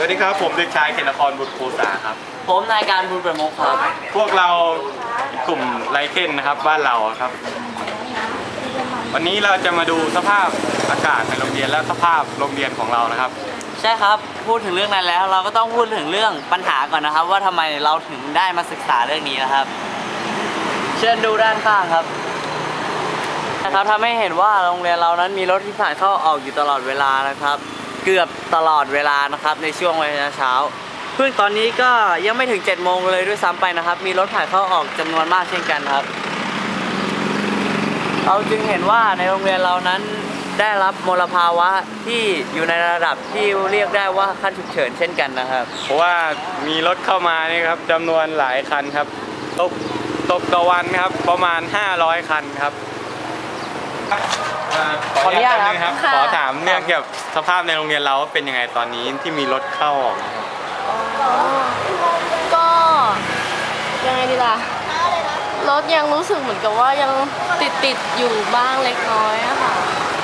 วัสดีครับ ผมเด็กชายเขตนครบุตรภูษาครับ ผมนายการบุญประมงครับ พวกเรากลุ่มไรเคนนะครับบ้านเราครับ วันนี้เราจะมาดูสภาพอากาศในโรงเรียนและสภาพโรงเรียนของเรานะครับ ใช่ครับพูดถึงเรื่องนั้นแล้วเราก็ต้องพูดถึงเรื่องปัญหาก่อนนะครับ ว่าทำไมเราถึงได้มาศึกษาเรื่องนี้นะครับ เชิญดูด้านข้างครับนะครับทำให้เห็นว่าโรงเรียนเรานั้นมีรถที่ผ่านเข้าออกอยู่ตลอดเวลานะครับ เกือบตลอดเวลานะครับในช่วงเวลาเช้าเพิ่งตอนนี้ก็ยังไม่ถึง7จ็ดโมงเลยด้วยซ้ำไปนะครับ มีรถผ่านเข้าออกจำนวนมากเช่นกันครับ เราจึงเห็นว่าในโรงเรียนเรานั้นได้รับมลภาวะที่อยู่ในระดับที่เรียกได้ว่าขั้นฉุกเฉินเช่นกันนะครับ เพราะว่ามีรถเข้ามานี่ครับจำนวนหลายคันครับตกตกต่อวันครับประมาณ 500 คันครับ ขออนุญาตครับแป๊นึงครับค่ะขอถามเรื่องเกี่ยวกับสภาพในโรงเรียนเราว่าเป็นยังไงตอนนี้ที่มีรถเข้าออกนะครับก็ยังไงดีล่ะ รถยังรู้สึกเหมือนกับว่ายังติดติดๆอยู่บ้างเล็กน้อยอะค่ะ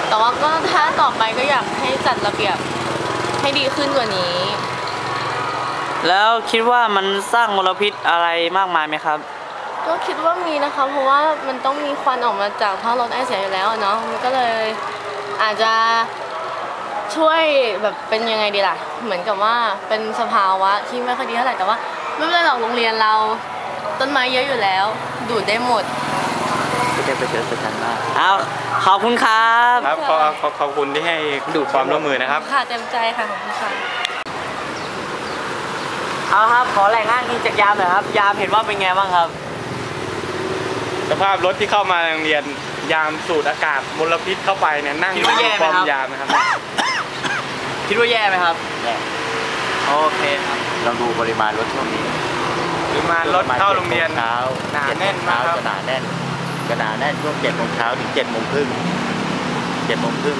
แต่ว่าก็ถ้าต่อไปก็อยากให้จัดระเบียบให้ดีขึ้นกว่านี้ แล้วคิดว่ามันสร้างมลพิษอะไรมากมายไหมครับ ก็คิดว่ามีนะคะ เพราะว่ามันต้องมีควันออกมาจากท่อรถไอเสียอยู่แล้วอะเนาะมันก็เลยอาจจะช่วยแบบเป็นยังไงดีล่ะ เหมือนกับว่าเป็นสภาวะที่ไม่ค่อยดีเท่าไหร่แต่ว่าไม่เป็นไรหรอกโรงเรียนเรา ต้นไม้เยอะอยู่แล้ว ดูดได้หมดก็จะไปเจอสถานมากเอาขอบคุณครับ ครับขอขอขอบคุณที่ให้ดูความร่วมมือนะครับ ค่ะเต็มใจค่ะขอบคุณค่ะเอาครับ ขอแหล่งอ้างอิงจากยามหน่อยครับ ยามเห็นว่าเป็นไงบ้างครับ สภาพรถที่เข้ามาในโรงเรียนยามสูดอากาศมลพิษเข้าไปเนี่ยนั่งคิดว่าแย่ไหมความครับ ยามนะครับ คิดว่าแย่ไหมครับแย่ โอเคครับลองดูปริมาณรถช่วงนี้หรือมารถเข้าโรงเรียน เช้าหนาแน่นมากครับจะหนาแน่นจะหนาแน่นช่วงเจ็ดโมงเช้าถึงเจ็ดโมงครึ่งเจ็ดโมงครึ่ง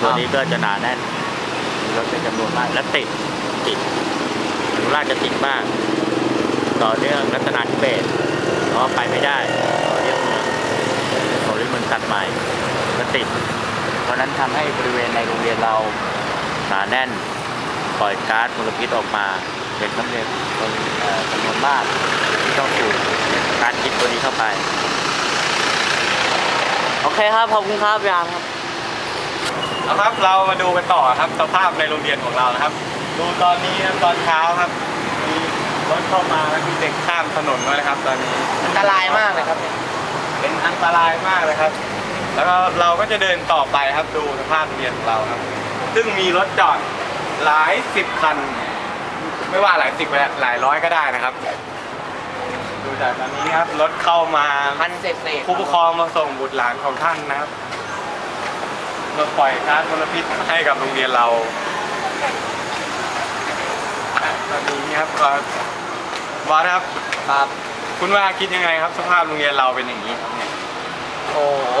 ตัวนี้ก็จะหนาแน่นมีรถเป็นจำนวนมากและติดติดอนุราชจะติดมาก ต่อเนื่องรัตนาธิเบศรเพราะไปไม่ได้ ตัดใหม่ก็ติด เพราะฉะนั้นทำให้บริเวณในโรงเรียนเราหนาแน่นปล่อยก๊าซมลพิษออกมาเป็นจำนวนเอ่อจำนวนมากที่ต้องสูดก๊าซพิษตัวนี้เข้าไป โอเคครับขอบคุณครับยามครับเอาครับเรามาดูกันต่อครับสภาพในโรงเรียนของเรานะครับ ดูตอนนี้นะตอนเช้าครับมีรถเข้ามาแล้วมีเด็กข้ามถนนด้วยนะครับ ตอนนี้อันตรายมากเลยครับ เป็นอันตรายมากเลยครับ แล้วก็เราก็จะเดินต่อไปครับดูสภาพโรงเรียนของเราครับ ซึ่งมีรถจอดหลายสิบคัน ไม่ว่าหลายสิบหลายร้อยก็ได้นะครับ ดูจากตอนนี้ครับรถเข้ามาพันเศษเศษผู้ปกครองมาส่งบุตรหลานของท่านนะครับมาปล่อยก๊าซมลพิษให้กับโรงเรียนเราตอนนี้ครับก็บอสครับครับ คุณว่าคิดยังไงครับ สภาพโรงเรียนเราเป็นอย่างนี้ครับเนี่ยโอ้โห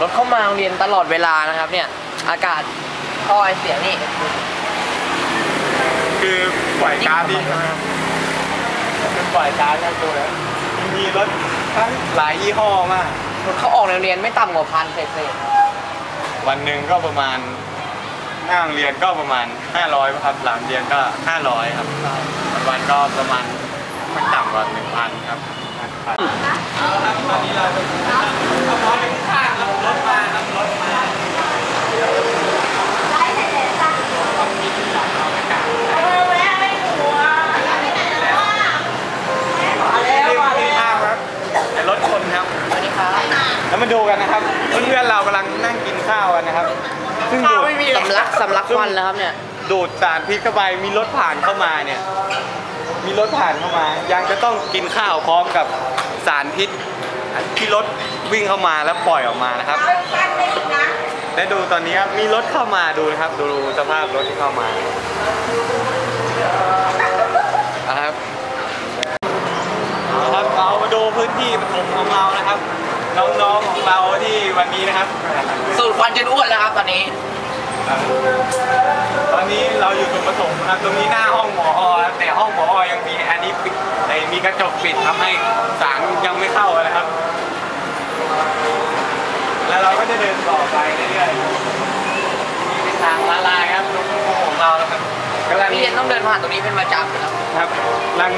รถเข้ามาโรงเรียนตลอดเวลานะครับ เนี่ย อากาศท่อไอเสียนี่คือปล่อยก๊าซที่คือปล่อยก๊าซครับดูแล้วมีรถหลายยี่ห้อมากรถเข้าออกในโรงเรียนไม่ต่ำกว่าพันเศษเศษวันหนึ่งก็ประมาณหน้าโรงเรียนก็ประมาณ 500ครับหลังเรียนก็ 500 ครับวันวันๆก็ประมาณ ไม่ต่ำกว่า1,000ครับเอาละครับตอนนี้เราจะเอาพอไปข้างครับรถมาครับรถมารีบรีบข้ามครับแต่รถชนครับสวัสดีครับแล้วมาดูกันนะครับเพื่อนๆเรากำลังนั่งกินข้าวกันนะครับ ซึ่งดูดสำลักสำลักควันแล้วครับเนี่ยดูดสารพิษเข้าไปมีรถผ่านเข้ามาเนี่ย มีรถผ่านเข้ามา ยังจะต้องกินข้าวพร้อมกับสารพิษที่รถวิ่งเข้ามาแล้วปล่อยออกมานะครับและดูตอนนี้ครับมีรถเข้ามาดูนะครับ ดูสภาพรถที่เข้ามานะครับเอาละครับเรามาดูพื้นที่ปฐมของเรานะครับ น้องๆของเราที่วันนี้นะครับ สูดควันจนอ้วนแล้วครับตอนนี้ ตอนนี้เราอยู่ตรงประถมนะครับ ตรงนี้หน้าห้องหมอครับแต่ห้องหมอยังมีอันนี้ปิดไอ้มีกระจกปิดทำให้สารยังไม่เข้านะครับ แล้วเราก็จะเดินต่อไปเรื่อยๆนี่เป็นทางละลายครับตรงของเรานะครับต้องเดินผ่านตรงนี้เป็นประจำนะครับครับกำลัง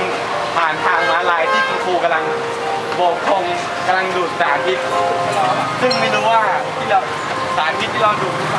ผ่านทางม้าลายที่คุณครูกำลังโบกธงกำลังดูดสารพิษซึ่งไม่รู้ว่าที่เราสารพิษที่เราดูดเข้าไป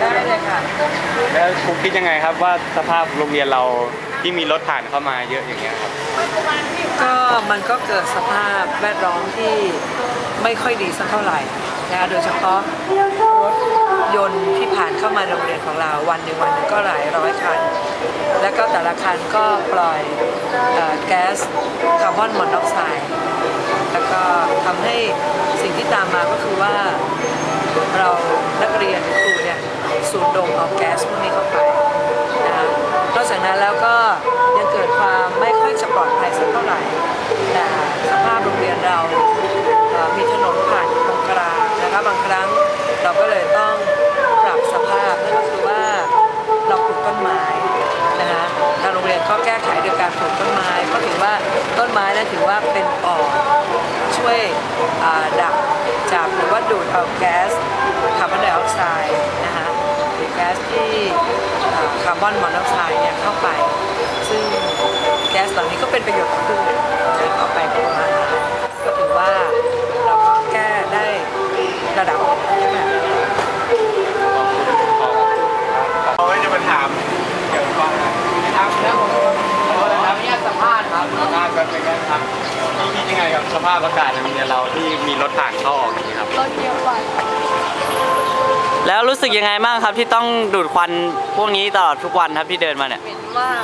ได้เลยค่ะ แล้วครูคิดยังไงครับว่าสภาพโรงเรียนเราที่มีรถผ่านเข้ามาเยอะอย่างเงี้ยครับ ก็มันก็เกิดสภาพแวดล้อมที่ไม่ค่อยดีสักเท่าไหร่นะคะโดยเฉพาะรถยนต์ที่ผ่านเข้ามาโรงเรียนของเราวันหนึ่งวันหนึ่งก็หลายร้อยคัน แล้วก็แต่ละคันก็ปล่อยอแก๊สคาร์บอนมอนอกไซด์แล้วก็ทำให้สิ่งที่ตามมาก็คือว่าเรานักเรียนครู สูดดมเอาแก๊สพวกนี้เข้าไปนะคะนอกจากนั้นแล้วก็ยังเกิดความไม่ค่อยจะปลอดภัยสักเท่าไหร่แต่สภาพโรงเรียนเรามีถนนผ่านตรงกลางนะคะบางครั้งเราก็เลยต้องปรับสภาพนั่นก็คือว่าเราปลูกต้นไม้นะคะทางโรงเรียนก็แก้ไขโดยการปลูกต้นไม้เพราะถือว่าต้นไม้นั้นถือว่าเป็นปอดช่วยดักจับหรือว่าดูดเอาแก๊สคาร์บอนไดออกไซด์นะคะ แก๊สที่คาร์บอนมอนอกไซด์เนี่ยเข้าไป ซึ่งแก๊สเหล่านี้ก็เป็นประโยชน์กับพืชนะเอาไปเป็นอาหารก็ถือว่าเราก็แก้ได้ระดับหนึ่งใช่ไหมเอาไว้จะมาถามเกี่ยวกับนะครับแล้วผมขอขอนะคอรับนุญาตสัมภาษณ์ครับสัมภาษณ์กันเป็นกันครับพี่คิดยังไงกับสภาพอากาศในโรงเรียนเราที่มีรถผ่านเข้าออกอย่างนี้ครับรถเยอะกว่า แล้วรู้สึกยังไงบ้างครับที่ต้องดูดควันพวกนี้ตลอดทุกวันครับที่เดินมาเนี่ยเหม็นมาก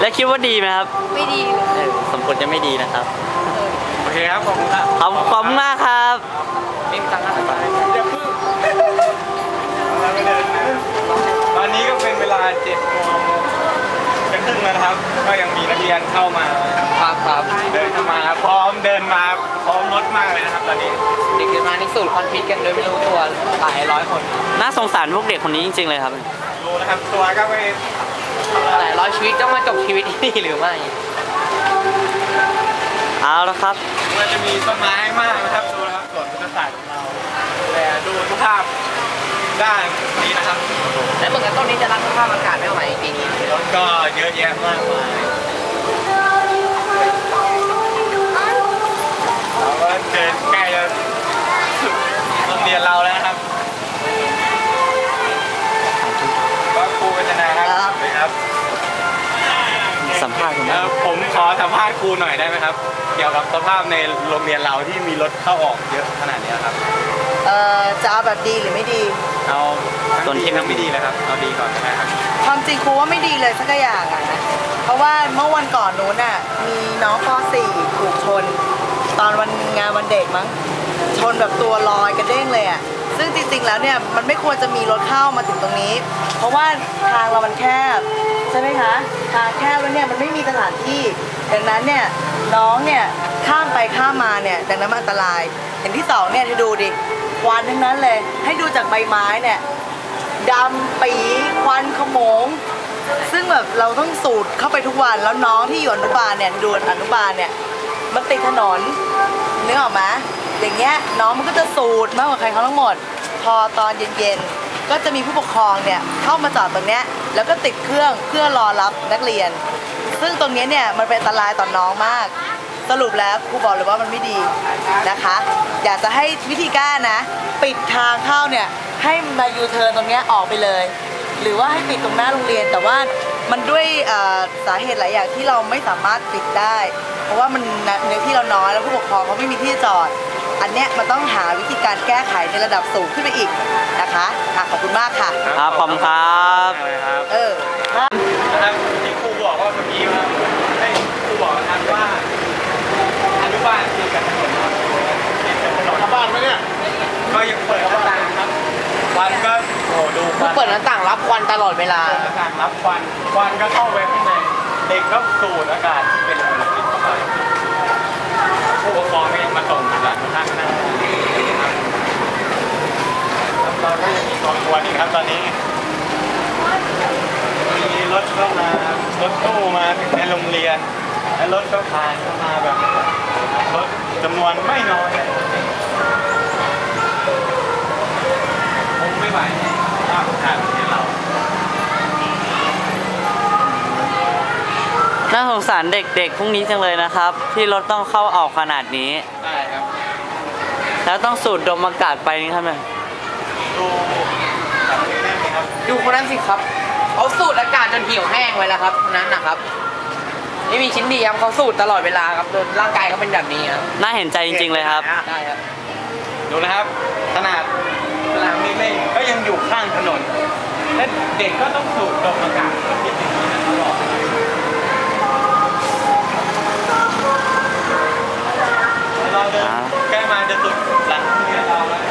และคิดว่าดีไหมครับไม่ดีเลยเออสมควรจะไม่ดีนะครับโอเคครับขอบคุณครับขอบขอบคุณมากครับไม่มีตังค์ค่าไปอย่าพึ่งเราไปเดินตอนนี้ก็เป็นเวลาเจ็ดโมงจะครึ่งแล้วนะครับ ก็ยังมีนักเรียนเข้ามาครับครับเดินเข้ามาพร้อมเดินมาพร้อมรถมากเลยนะครับ ตอนนี้ สูดควันพิษกันโดยไม่รู้ตัวหลายร้อยคน น่าสงสารพวกเด็กคนนี้จริง ๆ เลยครับดูนะครับตัวก็ไปหลายร้อยชีวิตต้องมาจบชีวิตที่นี่หรือไม่เอาละครับมันจะมีต้นไม้มากนะครับดูนะครับสวนพุทธศาสตร์ของเราแต่ดูสภาพด้านนี้นะครับ และเหมือนกับต้นนี้จะรับสภาพอากาศไม่ไหวจริงรถก็เยอะแยะมากมาย สัมภาษณ์ครูหน่อยได้ไหมครับ เกี่ยวกับสภาพในโรงเรียนเราที่มีรถเข้าออกเยอะขนาดนี้ครับ เอ่อจะเอาแบบดีหรือไม่ดี เอาทั้งดีทั้งไม่ดีเลยครับ เอาดีก่อนก็ได้ครับ ความจริงครูว่าไม่ดีเลยสักอย่างอะนะ เพราะว่าเมื่อวันก่อนนู้นน่ะ มีน้องป .4 ถูกชน ตอนวันงานวันเด็กมั้ง ชนแบบตัวลอยกระเด้งเลยอะซึ่งจริงๆแล้วเนี่ยมันไม่ควรจะมีรถเข้ามาถึงตรงนี้ เพราะว่าทางเรามันแคบใช่ไหมคะ ทางแคบแล้วเนี่ยมันไม่มีสถานที่ ดังนั้นเนี่ยน้องเนี่ยข้ามไปข้ามมาเนี่ยดังนั้นมันอันตราย อย่างที่สองเนี่ยที่ดูดิควันทั้งนั้นเลย ให้ดูจากใบไม้เนี่ยดำปีควันขโมง ซึ่งแบบเราต้องสูดเข้าไปทุกวันแล้วน้องที่อยู่อนุบาลเนี่ยดูอนุบาลเนี่ยมันติดถนนนึกออกไหมอย่างเงี้ยน้องมันก็จะสูดมากกว่าใครเขาทั้งหมด พอตอนเย็นๆก็จะมีผู้ปกครองเนี่ยเข้ามาจอดตรงเนี้ยแล้วก็ติดเครื่องเพื่อรอรับนักเรียน ซึ่งตรงนี้เนี่ยมันเป็นอันตรายต่อน้องมาก สรุปแล้วครูบอกเลยว่ามันไม่ดีนะคะ อยากจะให้วิธีการนะ ปิดทางเข้าเนี่ยให้มายูเทิร์นตรงนี้ออกไปเลย หรือว่าให้ปิดตรงหน้าโรงเรียนแต่ว่ามันด้วยสาเหตุหลายอย่างที่เราไม่สามารถปิดได้ เพราะว่ามันเนื้อที่เราน้อยแล้วผู้ปกครองเขาไม่มีที่จอด อันเนี้ยมันต้องหาวิธีการแก้ไขในระดับสูงขึ้นไปอีกนะคะค่ะขอบคุณมากค่ะ ครับผมครับครับเออครับที่ครูบอกว่าเมื่อกี้ว่าให้ครูบอกนะว่าอนุบาลเรียกันถนนเรียนกับถนนบ้านไหมเนี่ยก็ยังเปิดหน้าต่างครับวันก็โอ้ดูควันเปิดหน้าต่างรับควันตลอดเวลาหน้าต่างรับควันควันก็เข้าไปข้างในเด็กก็สูดอากาศ ผู้ปกครองก็ยังมาส่งหลานมาข้างหน้าครับเราก็ยังมีกองกวนอีกครับตอนนี้ มีรถเข้ามารถตู้มาถึงในโรงเรียน และรถก็ผ่านเข้ามาแบบรถจำนวนไม่น้อยคงไม่ไหวภาพทางประเทศ น่าสงสารเด็กๆพรุ่งนี้จังเลยนะครับ ที่รถต้องเข้าออกขนาดนี้ได้ครับ แล้วต้องสูดดมอากาศไปนี่ครับเนี่ยดูแบบนี้ได้ไหมครับดูคนนั้นสิครับเขาสูดอากาศจนเหี่ยวแห้งไว้แล้วครับคนนั้นนะครับ ไม่มีชิ้นดีครับเขาสูดตลอดเวลาครับจนร่างกายเขาเป็นแบบนี้ครับน่าเห็นใจจริงๆเลยครับ ได้ครับ ดูนะครับ ขนาดสนามนี้เล่นก็ยังอยู่ข้างถนนและเด็กก็ต้องสูดดมอากาศที่อย่างนี้นะตลอดเราเดินใกล้มาจะสุดหลังโรงเรียนเราแล้ว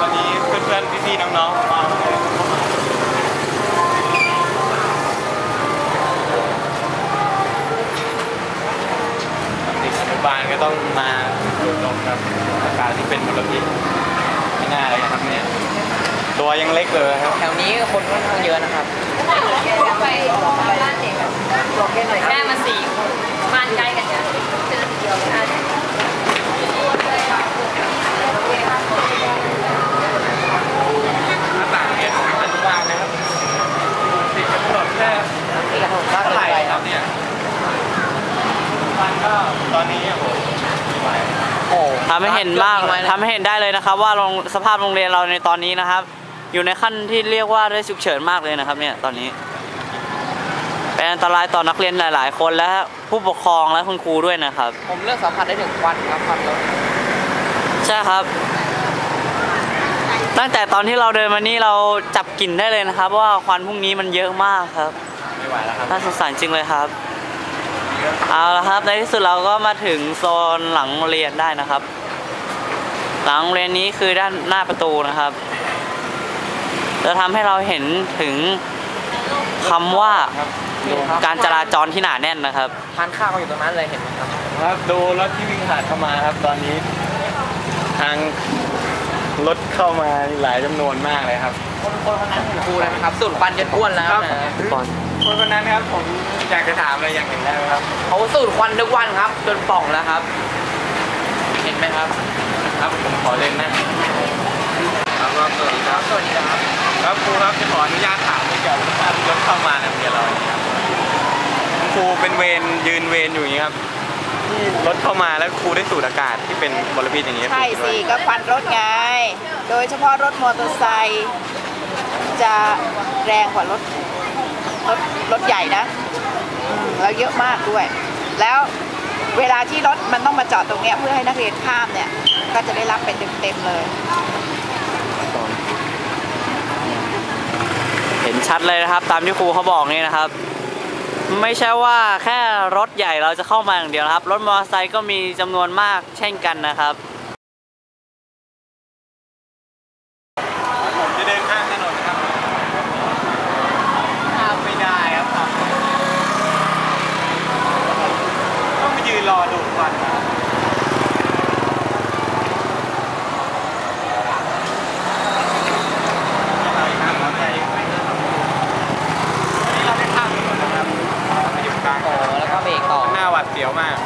ตอนนี้เพื่อนๆพี่ๆน้องๆมาเลยเข้ามาเด็กอนุบาลก็ต้องมาสูดดมกับอากาศที่เป็นมลพิษไม่น่าเลยนะครับเนี่ย ตัวยังเล็กเลยครับ แถวนี้คนค่อนข้างเยอะนะครับแม่มาสี่คนบ้านใกล้กันเนี่ยเจอทีเดียวไม่ได้หน้าต่างเนี่ยของอนุบาลนะครับติดกับถนนแค่นี่แหละผมก็เท่าเกินไหร่ไปคครัรับบเนี่ยมันก็ตอนนี้โอ้โหไม่ไหวโอ้ทำให้เห็นมากทำให้เห็นได้เลยนะครับ ว่าโรงสภาพโรงเรียนเราในตอนนี้นะครับ อยู่ในขั้นที่เรียกว่าได้ฉุกเฉินมากเลยนะครับเนี่ยตอนนี้ เป็นอันตรายต่อนักเรียนหลาย ๆ คนและผู้ปกครองและคุณครูด้วยนะครับ ผมเลือกสัมผัสได้ถึงควันครับควันรถใช่ครับ ตั้งแต่ตอนที่เราเดินมานี่เราจับกลิ่นได้เลยนะครับ ว่าควันพวกนี้มันเยอะมากครับไม่ไหวแล้วครับน่าสงสารจริงเลยครับเอาละครับในที่สุดเราก็มาถึงโซนหลังโรงเรียนได้นะครับ หลังโรงเรียนนี้คือด้านหน้าประตูนะครับ จะทำให้เราเห็นถึงคำว่าครับการจราจรที่หนาแน่นนะครับ ทานข้าวอยู่ตรงนั้นเลยเห็นไหมครับ ครับดูรถที่วิ่งผ่านเข้ามาครับ ตอนนี้ ทางรถเข้ามาหลายจำนวนมากเลยครับ คนคนคนนั้นคือครูนะครับสูดควันจนอ้วนแล้วครับนะคนคนนั้นครับผมอยากจะถามอะไรอย่างหนึ่งได้ไหมครับเขาสูดควันทุกวันครับจนป่องแล้วครับ เห็นไหมครับ ครับผมขอเล่นนะครับครับสวัสดีครับสวัสดีครับ ครับครูครับจะขออนุญาตถามเกี่ยวกับการรถเข้ามาในโรงเรียนเราเนี่ยครับครูเป็นเวรยืนเวรอยู่อย่างนี้ครับที่รถเข้ามาแล้วครูได้สูดอากาศที่เป็นมลพิษอย่างนี้ใช่สิก็ควันรถไง โดยเฉพาะรถมอเตอร์ไซค์จะแรงกว่ารถรถรถใหญ่นะอืมแล้วเยอะมากด้วย แล้วเวลาที่รถมันต้องมาจอดตรงเนี้ยเพื่อให้นักเรียนข้ามเนี่ย ก็จะได้รับเป็นเต็มๆเลย เห็น ชัดเลยนะครับ ตามที่ครูเขาบอกนี่นะครับ ไม่ใช่ว่าแค่รถใหญ่เราจะเข้ามาอย่างเดียวนะครับ รถมอเตอร์ไซค์ก็มีจำนวนมากเช่นกันนะครับ ผมจะเดินข้ามถนนครับข้ามไม่ได้ครับต้องมายืนรอดูดควันครับอะไรครับอะไรอันนี้เราได้ข้ามถนนนะครับมาอยู่กลาง โอ้แล้วก็เบรกต่อ หน้าหวัดเสียวมาก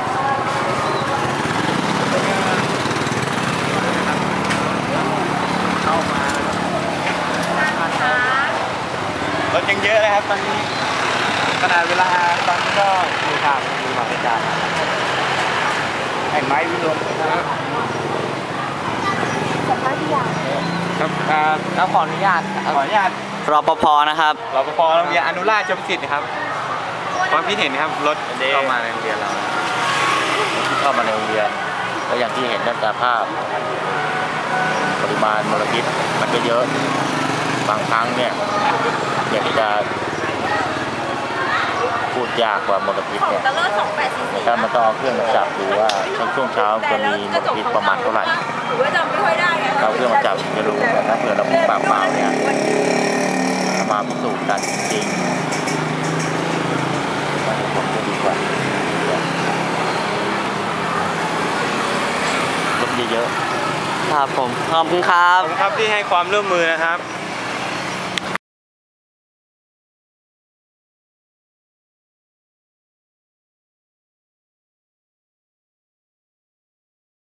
เข้ามารถยังเยอะเลยครับตอนนี้ ขนาดเวลาตอนนี้ก็มีทางมีมาเป็นการไอ้ไม้วิโรจน์นะครับ ครับอ่าแล้วขออนุญาตคขรัอบอนุญาตรปภนะครับ รปภโรงเรียนอนุราชจบสิทธิ์ครับความคิดเห็นครับรถเข้ามาในโรงเรียนเราที่เข้ามาในโรงเรียนก็อย่างที่เห็นด้านตาภาพ ปริมาณมลพิษมันก็เยอะบางครั้งเนี่ยอยากจะฝุ่นยากกว่ามลพิษของเนี่ยตะเลิศสองแปดสี่สี่ถ้ามันต้องเอาเครื่องมาจับดูว่าในช่วงเช้าจะมีมลพิษประมาณเท่าไหร่หรือว่าจำไม่ค่อยได้ไง เราเครื่องมาจับจะรู้แต่ถ้าเผื่อเราพูดปากเปล่าเนี่ยถ้ามาพิสูจน์กันจริงๆมันผมจะดีกว่าลดเยอะๆครับผมขอบคุณครับขอบคุณครับที่ให้ความร่วมมือนะครับ